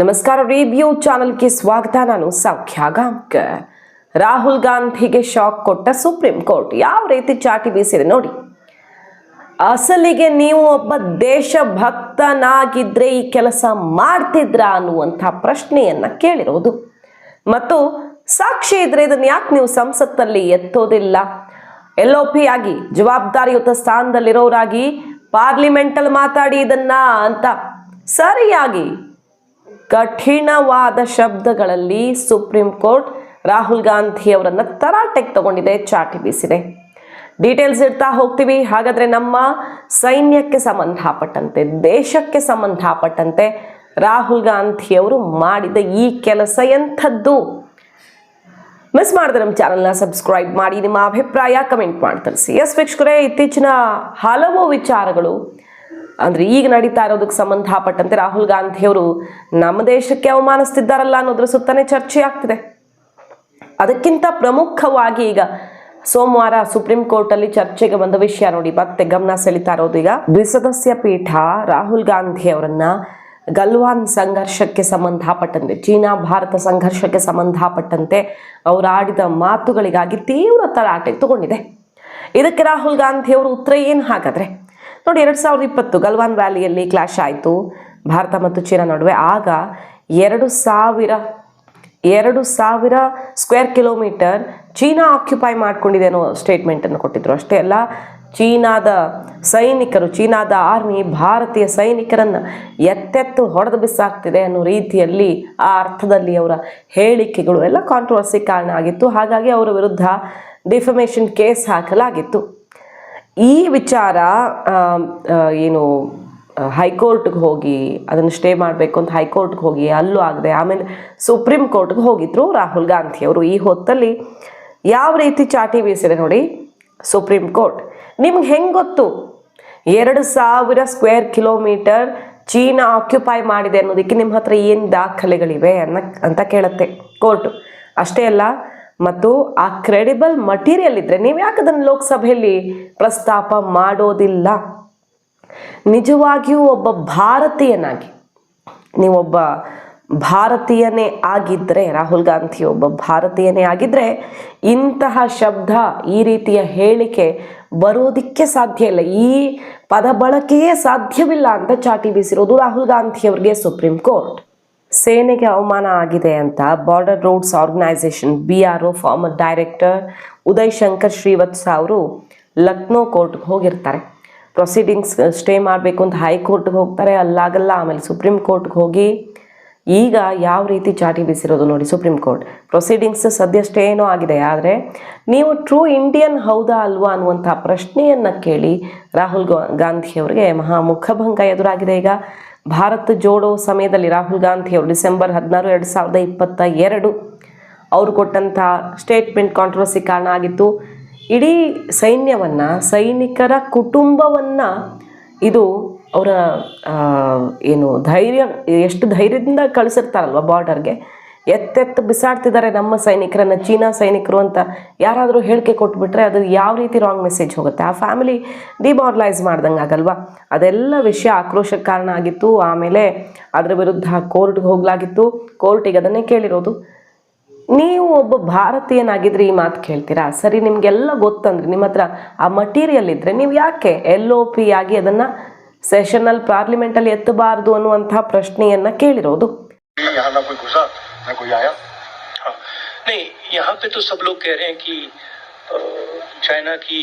ನಮಸ್ಕಾರ ರಿವ್ಯೂ ಚಾನೆಲ್ಗೆ ಸ್ವಾಗತ. ನಾನು ಸೌಖ್ಯ ರಾಹುಲ್ ಗಾಂಧಿಗೆ ಶಾಕ್ ಕೊಟ್ಟ ಸುಪ್ರೀಂ ಕೋರ್ಟ್. ಯಾವ ರೀತಿ ಚಾಟಿ ಬೀಸಿದೆ ನೋಡಿ. ಅಸಲಿಗೆ ನೀವು ಒಬ್ಬ ದೇಶಭಕ್ತನಾಗಿದ್ರೆ ಈ ಕೆಲಸ ಮಾಡ್ತಿದ್ರ ಅನ್ನುವಂಥ ಪ್ರಶ್ನೆಯನ್ನ ಕೇಳಿರೋದು. ಮತ್ತು ಸಾಕ್ಷಿ ಇದ್ರೆ ಇದನ್ನ ಯಾಕೆ ನೀವು ಸಂಸತ್ತಲ್ಲಿ ಎತ್ತೋದಿಲ್ಲ? ಎಲ್ ಒ ಪಿ ಆಗಿ ಜವಾಬ್ದಾರಿಯುತ ಸ್ಥಾನದಲ್ಲಿರೋರಾಗಿ ಪಾರ್ಲಿಮೆಂಟಲ್ಲಿ ಮಾತಾಡಿ ಇದನ್ನ ಅಂತ ಸರಿಯಾಗಿ ಕಠಿಣವಾದ ಶಬ್ದಗಳಲ್ಲಿ ಸುಪ್ರೀಂ ಕೋರ್ಟ್ ರಾಹುಲ್ ಗಾಂಧಿ ಅವರನ್ನ ತರಾಟೆಗೆ ತಗೊಂಡಿದೆ, ಚಾಟಿ ಬೀಸಿದೆ. ಡೀಟೇಲ್ಸ್ ಇಡ್ತಾ ಹೋಗ್ತೀವಿ. ಹಾಗಾದ್ರೆ ನಮ್ಮ ಸೈನ್ಯಕ್ಕೆ ಸಂಬಂಧಪಟ್ಟಂತೆ, ದೇಶಕ್ಕೆ ಸಂಬಂಧಪಟ್ಟಂತೆ ರಾಹುಲ್ ಗಾಂಧಿ ಅವರು ಮಾಡಿದ ಈ ಕೆಲಸ ಎಂಥದ್ದು? ಮಿಸ್ ಮಾಡಿದ್ರೆ ನಮ್ಮ ಚಾನಲ್ನ ಸಬ್ಸ್ಕ್ರೈಬ್ ಮಾಡಿ, ನಿಮ್ಮ ಅಭಿಪ್ರಾಯ ಕಮೆಂಟ್ ಮಾಡಿ ತಿಳಿಸಿ. ಎಸ್ ವೀಕ್ಷಕರೇ, ಇತ್ತೀಚಿನ ಹಲವು ವಿಚಾರಗಳು ಅಂದ್ರೆ ಈಗ ನಡೀತಾ ಇರೋದಕ್ಕೆ ಸಂಬಂಧಪಟ್ಟಂತೆ ರಾಹುಲ್ ಗಾಂಧಿ ಅವರು ನಮ್ಮ ದೇಶಕ್ಕೆ ಅವಮಾನಿಸ್ತಿದ್ದಾರಲ್ಲ ಅನ್ನೋದ್ರ ಸುತ್ತಾನೆ ಚರ್ಚೆ ಆಗ್ತಿದೆ. ಅದಕ್ಕಿಂತ ಪ್ರಮುಖವಾಗಿ ಈಗ ಸೋಮವಾರ ಸುಪ್ರೀಂ ಕೋರ್ಟ್ ಅಲ್ಲಿ ಚರ್ಚೆಗೆ ಬಂದ ವಿಷಯ ನೋಡಿ, ಮತ್ತೆ ಗಮನ ಸೆಳಿತಾ ಇರೋದು ಈಗ ದ್ವಿಸದಸ್ಯ ಪೀಠ ರಾಹುಲ್ ಗಾಂಧಿ ಅವರನ್ನ ಗಲ್ವಾನ್ ಸಂಘರ್ಷಕ್ಕೆ ಸಂಬಂಧಪಟ್ಟಂತೆ, ಚೀನಾ ಭಾರತ ಸಂಘರ್ಷಕ್ಕೆ ಸಂಬಂಧಪಟ್ಟಂತೆ ಅವರಾಡಿದ ಮಾತುಗಳಿಗಾಗಿ ತೀವ್ರ ತರಾಟೆ ತಗೊಂಡಿದೆ. ಇದಕ್ಕೆ ರಾಹುಲ್ ಗಾಂಧಿ ಅವರು ಉತ್ತರ ಏನು ಹಾಗಾದ್ರೆ? ನೋಡಿ ಎರಡು ಸಾವಿರದ ಇಪ್ಪತ್ತು ಗಲ್ವಾನ್ ವ್ಯಾಲಿಯಲ್ಲಿ ಕ್ಲಾಶ್ ಆಯಿತು. ಭಾರತ ಮತ್ತು ಚೀನಾ ನಡುವೆ. ಆಗ ಎರಡು ಸಾವಿರ ಎರಡು ಸಾವಿರ ಸ್ಕ್ವೇರ್ ಕಿಲೋಮೀಟರ್ ಚೀನಾ ಆಕ್ಯುಪೈ ಮಾಡ್ಕೊಂಡಿದೆ ಅನ್ನೋ ಸ್ಟೇಟ್ಮೆಂಟನ್ನು ಕೊಟ್ಟಿದ್ರು. ಅಷ್ಟೇ ಅಲ್ಲ, ಚೀನಾದ ಸೈನಿಕರು, ಚೀನಾದ ಆರ್ಮಿ ಭಾರತೀಯ ಸೈನಿಕರನ್ನು ಎತ್ತೆತ್ತು ಹೊಡೆದು ಬಿಸಾಕ್ತಿದೆ ಅನ್ನೋ ರೀತಿಯಲ್ಲಿ ಆ ಅರ್ಥದಲ್ಲಿ ಅವರ ಹೇಳಿಕೆಗಳು ಎಲ್ಲ ಕಾಂಟ್ರವರ್ಸಿ ಕಾರಣ ಆಗಿತ್ತು. ಹಾಗಾಗಿ ಅವರ ವಿರುದ್ಧ ಡಿಫಮೇಷನ್ ಕೇಸ್ ಹಾಕಲಾಗಿತ್ತು. ಈ ವಿಚಾರ ಏನು ಹೈಕೋರ್ಟ್ಗೆ ಹೋಗಿ ಅದನ್ನು ಸ್ಟೇ ಮಾಡಬೇಕು ಅಂತ ಹೈಕೋರ್ಟ್ಗೆ ಹೋಗಿ ಅಲ್ಲೂ ಆಗದೆ ಆಮೇಲೆ ಸುಪ್ರೀಂ ಕೋರ್ಟ್ಗೆ ಹೋಗಿದ್ರು ರಾಹುಲ್ ಗಾಂಧಿ ಅವರು. ಈ ಹೊತ್ತಲ್ಲಿ ಯಾವ ರೀತಿ ಚಾಟಿ ಬೀಸಿದೆ ನೋಡಿ, ಸುಪ್ರೀಂ ಕೋರ್ಟ್. ನಿಮ್ಗೆ ಹೆಂಗೆ ಗೊತ್ತು? ಎರಡು ಸಾವಿರ ಸ್ಕ್ವೇರ್ ಕಿಲೋಮೀಟರ್ ಚೀನಾ ಆಕ್ಯುಪೈ ಮಾಡಿದೆ ಅನ್ನೋದಕ್ಕೆ ನಿಮ್ಮ ಹತ್ರ ಏನು ದಾಖಲೆಗಳಿವೆ ಅನ್ನ, ಅಂತ ಕೇಳುತ್ತೆ ಕೋರ್ಟು. ಅಷ್ಟೇ ಅಲ್ಲ ಮತ್ತು ಆ ಕ್ರೆಡಿಬಲ್ ಮಟೀರಿಯಲ್ ಇದ್ದರೆ ನೀವು ಯಾಕೆ ಅದನ್ನು ಲೋಕಸಭೆಯಲ್ಲಿ ಪ್ರಸ್ತಾಪ ಮಾಡೋದಿಲ್ಲ? ನಿಜವಾಗಿಯೂ ಒಬ್ಬ ಭಾರತೀಯನಾಗಿ ನೀವೊಬ್ಬ ಭಾರತೀಯನೇ ಆಗಿದ್ದರೆ ರಾಹುಲ್ ಗಾಂಧಿ ಒಬ್ಬ ಭಾರತೀಯನೇ ಆಗಿದ್ದರೆ ಇಂತಹ ಶಬ್ದ, ಈ ರೀತಿಯ ಹೇಳಿಕೆ ಬರೋದಿಕ್ಕೆ ಸಾಧ್ಯ ಇಲ್ಲ. ಈ ಪದ ಬಳಕೆಯೇ ಸಾಧ್ಯವಿಲ್ಲ ಅಂತ ಚಾಟಿ ಬೀಸಿರೋದು ರಾಹುಲ್ ಗಾಂಧಿ ಅವರಿಗೆ ಸುಪ್ರೀಂ ಕೋರ್ಟ್. ಸೇನೆಗೆ ಅವಮಾನ ಆಗಿದೆ ಅಂತ border roads organisation B R O former director Uday Shankar Srivatsa ಅವರು ಲಕ್ನೋ ಕೋರ್ಟ್ಗೆ ಹೋಗಿರ್ತಾರೆ. ಪ್ರೊಸೀಡಿಂಗ್ಸ್ ಸ್ಟೇ ಮಾಡಬೇಕು ಅಂತ ಹೈಕೋರ್ಟ್ಗೆ ಹೋಗ್ತಾರೆ. ಅಲ್ಲಾಗಲ್ಲ, ಆಮೇಲೆ ಸುಪ್ರೀಂ ಕೋರ್ಟ್ಗೆ ಹೋಗಿ ಈಗ ಯಾವ ರೀತಿ ಚಾಟಿ ಬೀಸಿರೋದು ನೋಡಿ ಸುಪ್ರೀಂ ಕೋರ್ಟ್ ಪ್ರೊಸೀಡಿಂಗ್ಸ್ ಸದ್ಯ ಸ್ಟೇ ಏನೋ ಆಗಿದೆ, ಆದರೆ ನೀವು ಟ್ರೂ ಇಂಡಿಯನ್ ಹೌದಾ ಅಲ್ವಾ ಅನ್ನುವಂಥ ಪ್ರಶ್ನೆಯನ್ನು ಕೇಳಿ ರಾಹುಲ್ ಗಾಂಧಿಯವರಿಗೆ ಮಹಾ ಮುಖಭಂಗ ಎದುರಾಗಿದೆ ಈಗ. ಭಾರತ್ ಜೋಡೋ ಸಮಯದಲ್ಲಿ ರಾಹುಲ್ ಗಾಂಧಿ ಅವರು ಡಿಸೆಂಬರ್ ಹದಿನಾರು, ಎರಡು ಸಾವಿರದ ಇಪ್ಪತ್ತ ಎರಡು ಅವರು ಕೊಟ್ಟಂಥ ಸ್ಟೇಟ್ಮೆಂಟ್ ಕಾಂಟ್ರವರ್ಸಿ ಕಾರಣ ಆಗಿತ್ತು. ಇಡೀ ಸೈನ್ಯವನ್ನು, ಸೈನಿಕರ ಕುಟುಂಬವನ್ನು ಇದು ಅವರ ಏನು ಧೈರ್ಯ, ಎಷ್ಟು ಧೈರ್ಯದಿಂದ ಕಳಿಸಿರ್ತಾರಲ್ವ ಬಾರ್ಡರ್ಗೆ ಎತ್ತೆತ್ತು ಬಿಸಾಡ್ತಿದ್ದಾರೆ ನಮ್ಮ ಸೈನಿಕರನ್ನ, ಚೀನಾ ಸೈನಿಕರು ಅಂತ. ಯಾರಾದರೂ ಹೇಳಿಕೆ ಕೊಟ್ಬಿಟ್ರೆ ಅದು ಯಾವ ರೀತಿ ರಾಂಗ್ ಮೆಸೇಜ್ ಹೋಗುತ್ತೆ? ಆ ಫ್ಯಾಮಿಲಿ ಡಿಮಾರಲೈಸ್ ಮಾಡ್ದಂಗೆ ಆಗಲ್ವಾ? ಅದೆಲ್ಲ ವಿಷಯ ಆಕ್ರೋಶಕ್ಕೆ ಕಾರಣ ಆಗಿತ್ತು. ಆಮೇಲೆ ಅದರ ವಿರುದ್ಧ ಕೋರ್ಟ್ಗೆ ಹೋಗ್ಲಾಗಿತ್ತು. ಕೋರ್ಟಿಗೆ ಅದನ್ನೇ ಕೇಳಿರೋದು. ನೀವು ಒಬ್ಬ ಭಾರತೀಯನಾಗಿದ್ರೆ ಈ ಮಾತು ಕೇಳ್ತೀರಾ? ಸರಿ, ನಿಮಗೆಲ್ಲ ಗೊತ್ತಂದ್ರೆ ನಿಮ್ಮ ಹತ್ರ ಆ ಮಟೀರಿಯಲ್ ಇದ್ರೆ ನೀವು ಯಾಕೆ ಎಲ್ ಒ ಪಿ ಆಗಿ ಅದನ್ನು ಸೆಷನಲ್ಲಿ ಪಾರ್ಲಿಮೆಂಟಲ್ಲಿ ಎತ್ತಬಾರದು ಅನ್ನುವಂತಹ ಪ್ರಶ್ನೆಯನ್ನ ಕೇಳಿರೋದು? ना कोई आया? हाँ। नहीं, यहाँ पे तो सब लोग कह रहे हैं कि चाइना की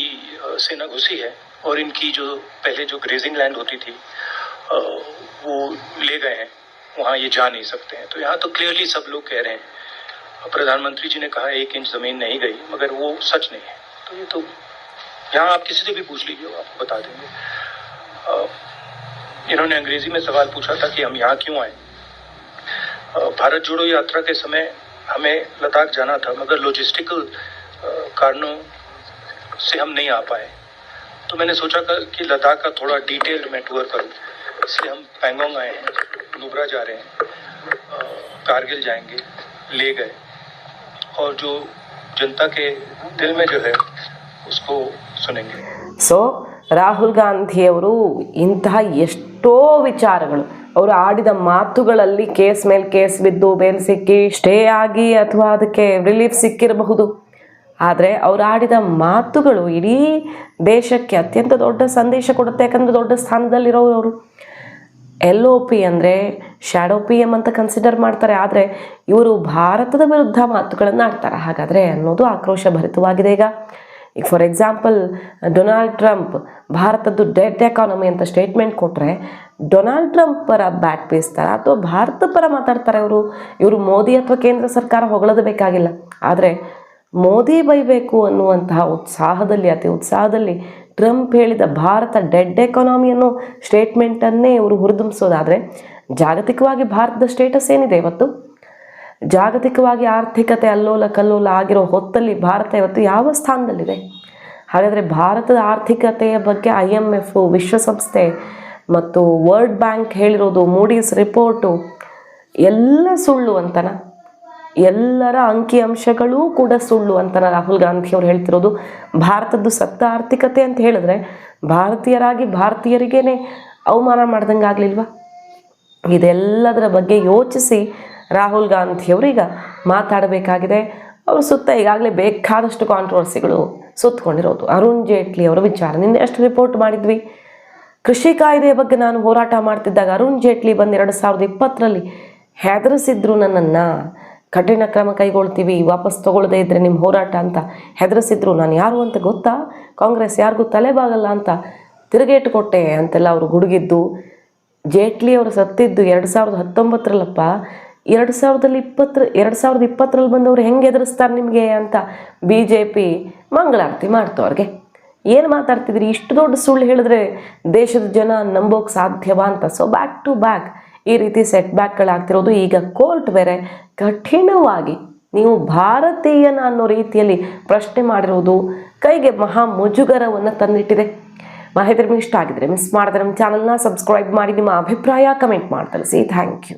सेना घुसी है और इनकी जो पहले जो ग्रेजिंग लैंड होती थी वो ले गए हैं। वहाँ ये जा नहीं सकते हैं। तो यहाँ तो क्लियरली सब लोग कह रहे हैं। प्रधानमंत्री जी ने कहा, एक इंच ज़मीन नहीं गई मगर वो सच नहीं है। तो ये तो यहाँ आप किसी से भी पूछ लीजिए आपको बता देंगे। इन्होंने अंग्रेज़ी में सवाल पूछा था कि हम यहाँ क्यों आए? भारत जोड़ो यात्रा के समय हमें लद्दाख जाना था मगर लॉजिस्टिकल कारणों से हम नहीं आ पाए तो मैंने सोचा कर- कि लद्दाख का थोड़ा डिटेल्ड मैं टूर करूं इसलिए हम पैंगोंग आए हैं नुब्रा जा रहे हैं अ, कारगिल जाएंगे ले गए और जो जनता के दिल में जो है उसको सुनेंगे ಸೊ ರಾಹುಲ್ ಗಾಂಧಿಯವರು ಇಂತಹ ಎಷ್ಟೋ ವಿಚಾರಗಳು ಅವರು ಆಡಿದ ಮಾತುಗಳಲ್ಲಿ ಕೇಸ್ ಮೇಲೆ ಕೇಸ್ ಬಿದ್ದು ಬೇಲ್ ಸಿಕ್ಕಿ ಸ್ಟೇ ಆಗಿ ಅಥವಾ ಅದಕ್ಕೆ ರಿಲೀಫ್ ಸಿಕ್ಕಿರಬಹುದು. ಆದರೆ ಅವ್ರು ಆಡಿದ ಮಾತುಗಳು ಇಡೀ ದೇಶಕ್ಕೆ ಅತ್ಯಂತ ದೊಡ್ಡ ಸಂದೇಶ ಕೊಡುತ್ತೆ, ಯಾಕಂದರೆ ದೊಡ್ಡ ಸ್ಥಾನದಲ್ಲಿರೋರು ಅವರು. ಎಲ್ ಒ ಪಿ ಅಂದರೆ ಶ್ಯಾಡೋ ಪಿ ಎಂ ಅಂತ ಕನ್ಸಿಡರ್ ಮಾಡ್ತಾರೆ, ಆದರೆ ಇವರು ಭಾರತದ ವಿರುದ್ಧ ಮಾತುಗಳನ್ನು ಆಡ್ತಾರೆ. ಹಾಗಾದರೆ ಅನ್ನೋದು ಆಕ್ರೋಶ ಭರಿತವಾಗಿದೆ ಈಗ. ಈಗ ಫಾರ್ ಎಕ್ಸಾಂಪಲ್ ಡೊನಾಲ್ಡ್ ಟ್ರಂಪ್ ಭಾರತದ್ದು ಡೆಡ್ ಎಕಾನಮಿ ಅಂತ ಸ್ಟೇಟ್ಮೆಂಟ್ ಕೊಟ್ಟರೆ ಡೊನಾಲ್ಡ್ ಟ್ರಂಪ್ ಪರ ಬ್ಯಾಟ್ ಬೀಸ್ತಾರೆ ಅಥವಾ ಭಾರತ ಪರ ಮಾತಾಡ್ತಾರೆ ಅವರು? ಇವರು ಮೋದಿ ಅಥವಾ ಕೇಂದ್ರ ಸರ್ಕಾರ ಹೊಗಳದು ಬೇಕಾಗಿಲ್ಲ. ಆದರೆ ಮೋದಿ ಬೈಬೇಕು ಅನ್ನುವಂತಹ ಉತ್ಸಾಹದಲ್ಲಿ, ಅತಿ ಉತ್ಸಾಹದಲ್ಲಿ ಟ್ರಂಪ್ ಹೇಳಿದ ಭಾರತ ಡೆಡ್ ಎಕಾನಮಿ ಅನ್ನೋ ಸ್ಟೇಟ್ಮೆಂಟನ್ನೇ ಇವರು ಹುರಿದುಂಬಿಸೋದಾದರೆ ಜಾಗತಿಕವಾಗಿ ಭಾರತದ ಸ್ಟೇಟಸ್ ಏನಿದೆ ಇವತ್ತು? ಜಾಗತಿಕವಾಗಿ ಆರ್ಥಿಕತೆ ಅಲ್ಲೋಲ ಕಲ್ಲೋಲ ಆಗಿರೋ ಹೊತ್ತಲ್ಲಿ ಭಾರತ ಇವತ್ತು ಯಾವ ಸ್ಥಾನದಲ್ಲಿದೆ? ಹಾಗಾದರೆ ಭಾರತದ ಆರ್ಥಿಕತೆಯ ಬಗ್ಗೆ ಐ ಎಂ ಎಫ್ ವಿಶ್ವಸಂಸ್ಥೆ ಮತ್ತು ವರ್ಲ್ಡ್ ಬ್ಯಾಂಕ್ ಹೇಳಿರೋದು ಮೂಡೀಸ್ ರಿಪೋರ್ಟು ಎಲ್ಲ ಸುಳ್ಳು ಅಂತನ ಎಲ್ಲರ ಅಂಕಿಅಂಶಗಳೂ ಕೂಡ ಸುಳ್ಳು ಅಂತನ ರಾಹುಲ್ ಗಾಂಧಿ ಅವರು ಹೇಳ್ತಿರೋದು. ಭಾರತದ್ದು ಸತ್ತ ಆರ್ಥಿಕತೆ ಅಂತ ಹೇಳಿದ್ರೆ ಭಾರತೀಯರಾಗಿ ಭಾರತೀಯರಿಗೇನೆ ಅವಮಾನ ಮಾಡ್ದಂಗೆ ಆಗಲಿಲ್ವಾ? ಇದೆಲ್ಲದರ ಬಗ್ಗೆ ಯೋಚಿಸಿ ರಾಹುಲ್ ಗಾಂಧಿಯವರು ಈಗ ಮಾತಾಡಬೇಕಾಗಿದೆ. ಅವ್ರ ಸುತ್ತ ಈಗಾಗಲೇ ಬೇಕಾದಷ್ಟು ಕಾಂಟ್ರವರ್ಸಿಗಳು ಸುತ್ತಕೊಂಡಿರೋದು. ಅರುಣ್ ಜೇಟ್ಲಿ ಅವರ ವಿಚಾರ ನಿನ್ನೆ ಅಷ್ಟು ರಿಪೋರ್ಟ್ ಮಾಡಿದ್ವಿ? ಕೃಷಿ ಕಾಯ್ದೆಯ ಬಗ್ಗೆ ನಾನು ಹೋರಾಟ ಮಾಡ್ತಿದ್ದಾಗ ಅರುಣ್ ಜೇಟ್ಲಿ ಬಂದು ಎರಡು ಸಾವಿರದ ಇಪ್ಪತ್ತರಲ್ಲಿ ಹೆದರಿಸಿದ್ರು ನನ್ನನ್ನು. ಕಠಿಣ ಕ್ರಮ ಕೈಗೊಳ್ತೀವಿ, ವಾಪಸ್ ತೊಗೊಳ್ಳದೇ ಇದ್ದರೆ ನಿಮ್ಮ ಹೋರಾಟ ಅಂತ ಹೆದರಿಸಿದ್ರು. ನಾನು ಯಾರು ಅಂತ ಗೊತ್ತಾ? ಕಾಂಗ್ರೆಸ್ ಯಾರಿಗೂ ತಲೆಬಾಗಲ್ಲ ಅಂತ ತಿರುಗೇಟು ಕೊಟ್ಟೆ ಅಂತೆಲ್ಲ ಅವರು ಗುಡುಗಿದ್ದು. ಜೇಟ್ಲಿ ಅವರು ಸತ್ತಿದ್ದು ಎರಡು ಸಾವಿರದ ಹತ್ತೊಂಬತ್ತರಲ್ಲಪ್ಪ. ಎರಡು ಸಾವಿರದಲ್ಲಿ ಇಪ್ಪತ್ತರ, ಎರಡು ಸಾವಿರದ ಇಪ್ಪತ್ತರಲ್ಲಿ ಬಂದವರು ಹೆಂಗೆ ಎದುರಿಸ್ತಾರೆ ನಿಮಗೆ ಅಂತ ಬಿ ಜೆ ಪಿ ಮಂಗಳಾರತಿ ಮಾಡ್ತು ಅವ್ರಿಗೆ. ಏನು ಮಾತಾಡ್ತಿದ್ರಿ ಇಷ್ಟು ದೊಡ್ಡ ಸುಳ್ಳು ಹೇಳಿದ್ರೆ ದೇಶದ ಜನ ನಂಬೋಕೆ ಸಾಧ್ಯವಾ ಅಂತ. ಸೊ ಬ್ಯಾಕ್ ಟು ಬ್ಯಾಕ್ ಈ ರೀತಿ ಸೆಟ್ ಬ್ಯಾಕ್ಗಳಾಗ್ತಿರೋದು ಈಗ ಕೋರ್ಟ್ ಬೇರೆ ಕಠಿಣವಾಗಿ ನೀವು ಭಾರತೀಯನ ಅನ್ನೋ ರೀತಿಯಲ್ಲಿ ಪ್ರಶ್ನೆ ಮಾಡಿರೋದು ಕೈಗೆ ಮಹಾ ಮುಜುಗರವನ್ನು ತಂದಿಟ್ಟಿದೆ. ಮಾಹಿತಿ ಇಷ್ಟ ಆಗಿದ್ರೆ ಮಿಸ್ ಮಾಡಿದ್ರೆ ನಮ್ಮ ಚಾನಲ್ನ ಸಬ್ಸ್ಕ್ರೈಬ್ ಮಾಡಿ, ನಿಮ್ಮ ಅಭಿಪ್ರಾಯ ಕಮೆಂಟ್ ಮಾಡಿ ತಿಳಿಸಿ ಥ್ಯಾಂಕ್ ಯು